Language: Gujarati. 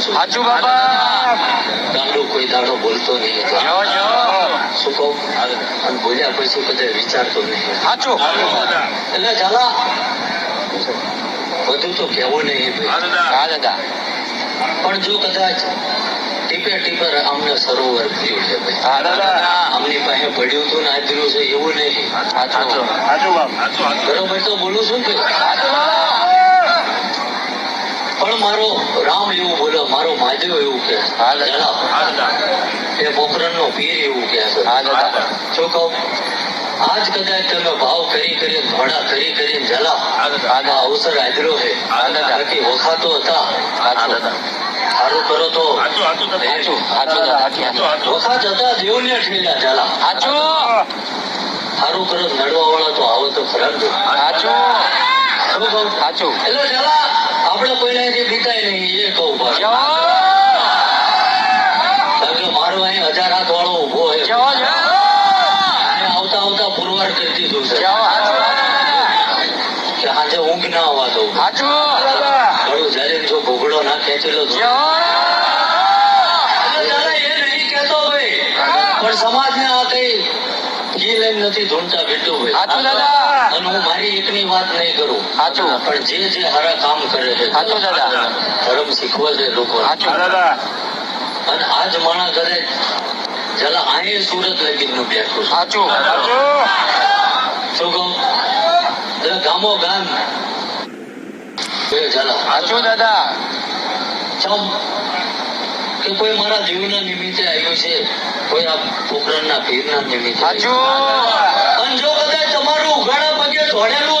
સાચું બાબા ગાંડો કોઈ દાડો બોલતો નહીં જો જો. શું કહું? અને બોલ્યા પછી કદાચ વિચારતો નહીં. સાચું એટલે ચાલા બધું તો કહેવું નહીં ભાઈ. હા દાદા. પણ જો કદાચ ટીપે ટીપે અમને સરોવર થયું છે ભાઈ. અમની પાસે પડ્યું હતું ને આદર્યું છે એવું નહીં. બરોબર તો બોલું છું કે પણ મારો રામ એવું બોલો મારો માધવ એવું કે એ પોખરણ નો પીર એવું કે જો. કહું? આજ કદાચ તમે ભાવ કરી કરી ધોડા કરી કરી જલા. હા અવસર આદરો હા બાકી વખાતો હતા. સારું કરો તો. વખાત હતા દેવને ઠેલા જલા. સારું કરો નડવા વાળા તો આવો તો ખરાબ. સાચું શું કહું? સાચું એટલે જલા. આપણે કોઈને અહીંથી બીતાય નહીં એ કહું. જો કારણ કે મારો અહીં હજાર હાથ વાળો ઊભો છે. જો જો અને આવતા આવતા પુરવાર કરી દીધું છે. કે આજે ઊંઘ ના આવવા દઉં. ઘણું જયારે જો ઘોઘડો ના ખેંચેલો પણ સમાજને આ લાઈન નથી ધૂણતા બેઠો હોય. સાચું દાદા. અને હું મારી એકની વાત નહીં કરું. સાચું પણ જે જે હારા કામ કરે છે સાચું દાદા. ધર્મ શીખવા છે લોકો સાચું અને આજ માણા કરે જલા અહીં સુરત લગીનનું બેઠું સાચો સાચું શું કહું? ગામો ગામ. જલા. સાચું દાદા. ચમ. કે કોઈ મારા જીવના નિમિત્તે આવ્યો છે? કોઈ આ પોખરણના પીરના નિમિત્તે? સાચું અને જો કદાચ તમારું ઉઘાડા પગે ધોળેલા